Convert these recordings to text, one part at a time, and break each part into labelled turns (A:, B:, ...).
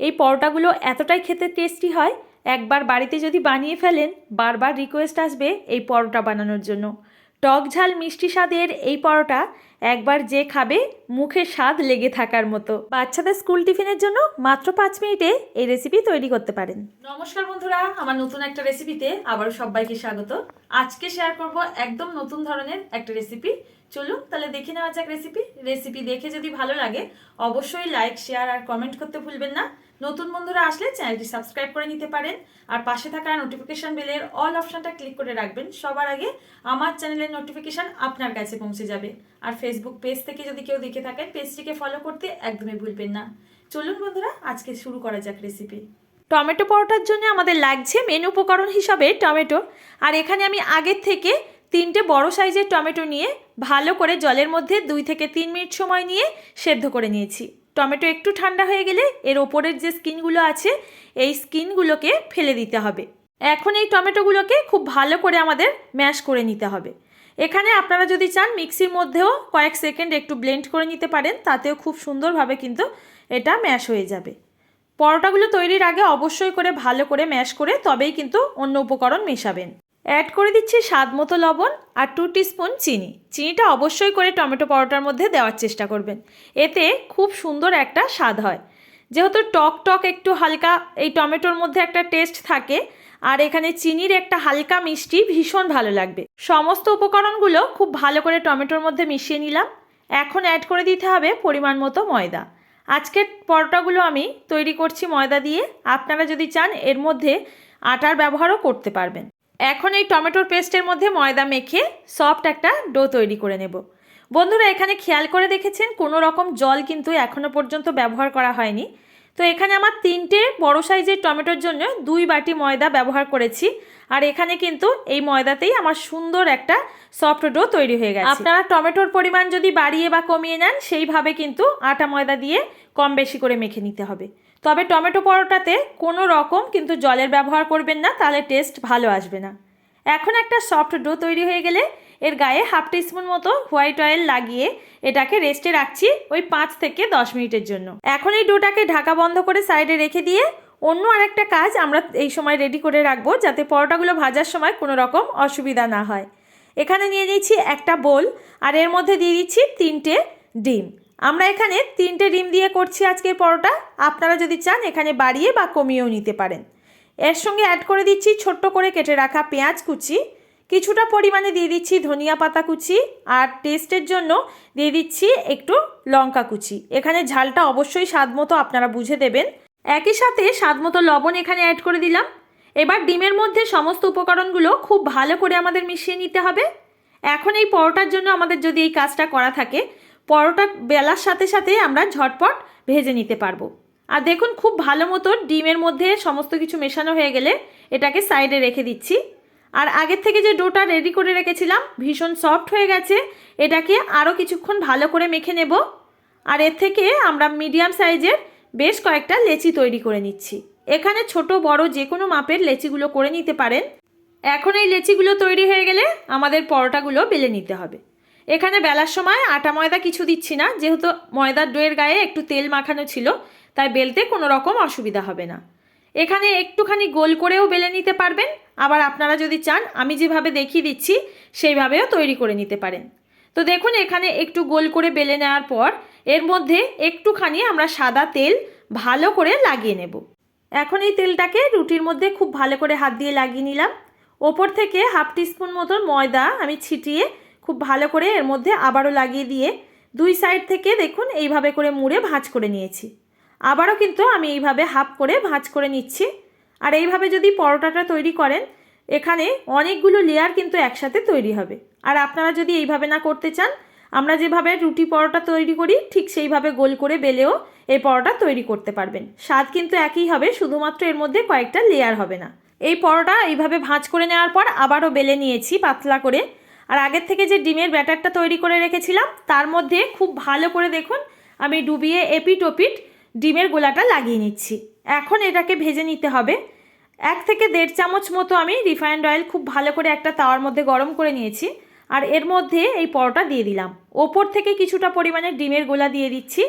A: এই পরোটাগুলো এতটাই খেতে টেস্টি হয়, একবার বাড়িতে যদি বানিয়ে ফেলেন, বারবার রিকোয়েস্ট আসবে এই পরোটা বানানোর জন্য। টক ঝাল মিষ্টি স্বাদের এই পরোটা একবার যে খাবে, মুখে স্বাদ লেগে থাকার মতো। বাচ্চাদের স্কুল টিফিনের জন্য মাত্র পাঁচ মিনিটে এই রেসিপি তৈরি করতে পারেন। নমস্কার বন্ধুরা, আমার নতুন একটা রেসিপিতে আবারও সবাইকে স্বাগত। আজকে শেয়ার করব একদম নতুন ধরনের একটা রেসিপি চলুন, তাহলে দেখে নেওয়া যাক রেসিপি রেসিপি দেখে যদি ভালো লাগে, অবশ্যই লাইক শেয়ার আর কমেন্ট করতে ভুলবেন না। নতুন বন্ধুরা আসলে চ্যানেলটি সাবস্ক্রাইব করে নিতে পারেন। আর পাশে থাকা নোটিফিকেশান বেলের অল অপশানটা ক্লিক করে রাখবেন। সবার আগে আমার চ্যানেলের নোটিফিকেশন আপনার কাছে পৌঁছে যাবে। আর ফেসবুক পেজ থেকে যদি কেউ দেখে থাকেন পেজটিকে ফলো করতে একদমই ভুলবেন না। চলুন বন্ধুরা, আজকে শুরু করা যাক রেসিপি টমেটো পরোটার জন্য আমাদের লাগছে মেন উপকরণ হিসাবে টমেটো। আর এখানে আমি আগের থেকে তিনটে বড় সাইজের টমেটো নিয়ে ভালো করে জলের মধ্যে দুই থেকে তিন মিনিট সময় নিয়ে সেদ্ধ করে নিয়েছি। টমেটো একটু ঠান্ডা হয়ে গেলে এর ওপরের যে স্কিনগুলো আছে, এই স্কিনগুলোকে ফেলে দিতে হবে। এখন এই টমেটোগুলোকে খুব ভালো করে আমাদের ম্যাশ করে নিতে হবে। এখানে আপনারা যদি চান মিক্সির মধ্যেও কয়েক সেকেন্ড একটু ব্লেন্ড করে নিতে পারেন, তাতেও খুব সুন্দরভাবে কিন্তু এটা ম্যাশ হয়ে যাবে। পরোটাগুলো তৈরির আগে অবশ্যই করে ভালো করে ম্যাশ করে তবেই কিন্তু অন্য উপকরণ মেশাবেন। অ্যাড করে দিচ্ছি স্বাদ মতো লবণ আর টু স্পুন চিনি। চিনিটা অবশ্যই করে টমেটো পরোটার মধ্যে দেওয়ার চেষ্টা করবেন। এতে খুব সুন্দর একটা স্বাদ হয়। যেহেতু টক টক একটু হালকা, এই টমেটোর মধ্যে একটা টেস্ট থাকে আর এখানে চিনির একটা হালকা মিষ্টি ভীষণ ভালো লাগবে। সমস্ত উপকরণগুলো খুব ভালো করে টমেটোর মধ্যে মিশিয়ে নিলাম। এখন অ্যাড করে দিতে হবে পরিমাণ মতো ময়দা। আজকের পরোটাগুলো আমি তৈরি করছি ময়দা দিয়ে। আপনারা যদি চান এর মধ্যে আটার ব্যবহারও করতে পারবেন। এখন এই টমেটোর পেস্টের মধ্যে ময়দা মেখে সফট একটা ডো তৈরি করে নেব। বন্ধুরা, এখানে খেয়াল করে দেখেছেন, কোনো রকম জল কিন্তু এখনও পর্যন্ত ব্যবহার করা হয়নি। তো এখানে আমার তিনটে বড় সাইজের টমেটোর জন্য দুই বাটি ময়দা ব্যবহার করেছি। আর এখানে কিন্তু এই ময়দাতেই আমার সুন্দর একটা সফট ডো তৈরি হয়ে গেছে। আপনারা টমেটোর পরিমাণ যদি বাড়িয়ে বা কমিয়ে নেন, সেইভাবে কিন্তু আটা ময়দা দিয়ে কম বেশি করে মেখে নিতে হবে। তবে টমেটো পরোটাতে কোনো রকম কিন্তু জলের ব্যবহার করবেন না, তাহলে টেস্ট ভালো আসবে না। এখন একটা সফট ডো তৈরি হয়ে গেলে এর গায়ে হাফ টিস্পুন মতো হোয়াইট অয়েল লাগিয়ে এটাকে রেস্টে রাখছি ওই পাঁচ থেকে দশ মিনিটের জন্য। এখন এই ডোটাকে ঢাকা বন্ধ করে সাইডে রেখে দিয়ে অন্য আরেকটা কাজ আমরা এই সময় রেডি করে রাখব, যাতে পরোটাগুলো ভাজার সময় কোনো রকম অসুবিধা না হয়। এখানে নিয়ে নিচ্ছি একটা বোল আর এর মধ্যে দিয়ে দিচ্ছি তিনটে ডিম। আমরা এখানে তিনটে ডিম দিয়ে করছি আজকের পরোটা। আপনারা যদি চান এখানে বাড়িয়ে বা কমিয়েও নিতে পারেন। এর সঙ্গে অ্যাড করে দিচ্ছি ছোট্ট করে কেটে রাখা পেঁয়াজ কুচি। কিছুটা পরিমাণে দিয়ে দিচ্ছি ধনিয়া পাতা কুচি আর টেস্টের জন্য দিয়ে দিচ্ছি একটু লঙ্কা কুচি। এখানে ঝালটা অবশ্যই স্বাদ মতো আপনারা বুঝে দেবেন। একই সাথে স্বাদ মতো লবণ এখানে অ্যাড করে দিলাম। এবার ডিমের মধ্যে সমস্ত উপকরণগুলো খুব ভালো করে আমাদের মিশিয়ে নিতে হবে। এখন এই পরোটার জন্য আমাদের যদি এই কাজটা করা থাকে পরোটা বেলার সাথে সাথে আমরা ঝটপট ভেজে নিতে পারব। আর দেখুন, খুব ভালো মতো ডিমের মধ্যে সমস্ত কিছু মেশানো হয়ে গেলে এটাকে সাইডে রেখে দিচ্ছি। আর আগের থেকে যে ডোটা রেডি করে রেখেছিলাম, ভীষণ সফট হয়ে গেছে। এটাকে আরও কিছুক্ষণ ভালো করে মেখে নেব। আর এর থেকে আমরা মিডিয়াম সাইজের বেশ কয়েকটা লেচি তৈরি করে নিচ্ছি। এখানে ছোট, বড় যে কোনো মাপের লেচিগুলো করে নিতে পারেন। এখন এই লেচিগুলো তৈরি হয়ে গেলে আমাদের পরোটাগুলো বেলে নিতে হবে। এখানে বেলার সময় আটা ময়দা কিছু দিচ্ছি না, যেহেতু ময়দার ডোয়ের গায়ে একটু তেল মাখানো ছিল, তাই বেলতে কোনো রকম অসুবিধা হবে না। এখানে একটুখানি গোল করেও বেলে নিতে পারবেন, আবার আপনারা যদি চান, আমি যেভাবে দেখিয়ে দিচ্ছি, সেইভাবেও তৈরি করে নিতে পারেন। তো দেখুন, এখানে একটু গোল করে বেলে নেওয়ার পর, এর মধ্যে একটুখানি আমরা সাদা তেল ভালো করে লাগিয়ে নেব। এখন এই তেলটাকে রুটির মধ্যে খুব ভালো করে হাত দিয়ে লাগিয়ে নিলাম। ওপর থেকে হাফ টিস্পুন মতন ময়দা আমি ছিটিয়ে খুব ভালো করে এর মধ্যে আবারও লাগিয়ে দিয়ে দুই সাইড থেকে দেখুন এইভাবে করে মুড়ে ভাঁজ করে নিয়েছি। আবারও কিন্তু আমি এইভাবে হাফ করে ভাঁজ করে নিচ্ছি। আর এইভাবে যদি পরোটাটা তৈরি করেন, এখানে অনেকগুলো লেয়ার কিন্তু একসাথে তৈরি হবে। আর আপনারা যদি এইভাবে না করতে চান, আমরা যেভাবে রুটি পরোটা তৈরি করি, ঠিক সেইভাবে গোল করে বেলেও এই পরোটা তৈরি করতে পারবেন। স্বাদ কিন্তু একই হবে, শুধুমাত্র এর মধ্যে কয়েকটা লেয়ার হবে না। এই পরোটা এইভাবে ভাঁজ করে নেওয়ার পর আবারও বেলে নিয়েছি পাতলা করে। আর আগের থেকে যে ডিমের ব্যাটারটা তৈরি করে রেখেছিলাম, তার মধ্যে খুব ভালো করে দেখুন আমি ডুবিয়ে এপিট ওপিট ডিমের গোলাটা লাগিয়ে নিচ্ছি। এখন এটাকে ভেজে নিতে হবে। এক থেকে দেড় চামচ মতো আমি রিফাইন্ড অয়েল খুব ভালো করে একটা তাওয়ার মধ্যে গরম করে নিয়েছি আর এর মধ্যে এই পরোটা দিয়ে দিলাম। ওপর থেকে কিছুটা পরিমাণে ডিমের গোলা দিয়ে দিচ্ছি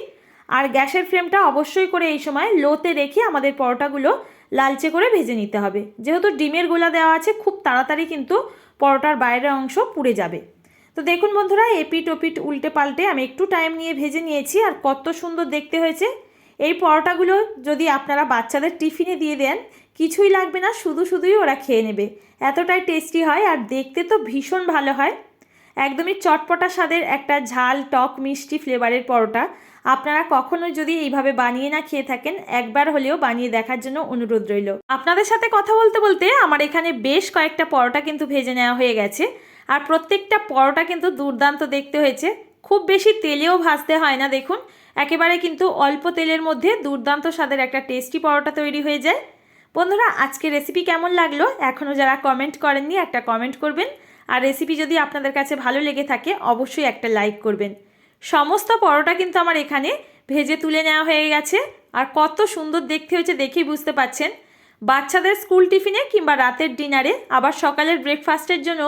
A: আর গ্যাসের ফ্লেমটা অবশ্যই করে এই সময় লোতে রেখে আমাদের পরোটাগুলো লালচে করে ভেজে নিতে হবে। যেহেতু ডিমের গোলা দেওয়া আছে, খুব তাড়াতাড়ি কিন্তু পরোটার বাইরের অংশ পুড়ে যাবে। তো দেখুন বন্ধুরা এপিট ওপিট উল্টে পাল্টে আমি একটু টাইম নিয়ে ভেজে নিয়েছি আর কত সুন্দর দেখতে হয়েছে। এই পরোটাগুলো যদি আপনারা বাচ্চাদের টিফিনে দিয়ে দেন, কিছুই লাগবে না, শুধু শুধুই ওরা খেয়ে নেবে। এতটাই টেস্টি হয় আর দেখতে তো ভীষণ ভালো হয়। একদমই চটপটা স্বাদের একটা ঝাল, টক, মিষ্টি ফ্লেভারের পরোটা। আপনারা কখনো যদি এইভাবে বানিয়ে না খেয়ে থাকেন, একবার হলেও বানিয়ে দেখার জন্য অনুরোধ রইল। আপনাদের সাথে কথা বলতে বলতে আমার এখানে বেশ কয়েকটা পরোটা কিন্তু ভেজে নেওয়া হয়ে গেছে। আর প্রত্যেকটা পরোটা কিন্তু দুর্দান্ত দেখতে হয়েছে। খুব বেশি তেলেও ভাজতে হয় না, দেখুন। একেবারে কিন্তু অল্প তেলের মধ্যে দুর্দান্ত স্বাদের একটা টেস্টি পরোটা তৈরি হয়ে যায়। বন্ধুরা আজকে রেসিপি কেমন লাগল? এখনও যারা কমেন্ট করেননি, একটা কমেন্ট করবেন। আর রেসিপি যদি আপনাদের কাছে ভালো লেগে থাকে, অবশ্যই একটা লাইক করবেন। সমস্ত পরোটা কিন্তু আমার এখানে ভেজে তুলে নেওয়া হয়ে গেছে। আর কত সুন্দর দেখতে হয়েছে দেখেই বুঝতে পাচ্ছেন। বাচ্চাদের স্কুল টিফিনে কিংবা রাতের ডিনারে আবার সকালের ব্রেকফাস্টের জন্য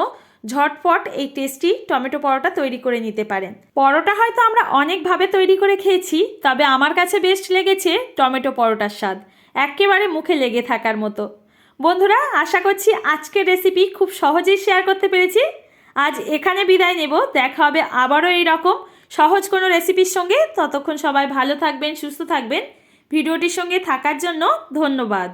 A: ঝটপট এই টেস্টি টমেটো পরোটা তৈরি করে নিতে পারেন। পরোটা হয়তো আমরা অনেকভাবে তৈরি করে খেয়েছি, তবে আমার কাছে বেস্ট লেগেছে টমেটো পরোটার স্বাদ। একেবারে মুখে লেগে থাকার মতো। বন্ধুরা, আশা করছি আজকের রেসিপি খুব সহজেই শেয়ার করতে পেরেছি। আজ এখানে বিদায় নেব। দেখা হবে আবারও এই রকম সহজ কোনো রেসিপির সঙ্গে। ততক্ষণ সবাই ভালো থাকবেন, সুস্থ থাকবেন। ভিডিওটির সঙ্গে থাকার জন্য ধন্যবাদ।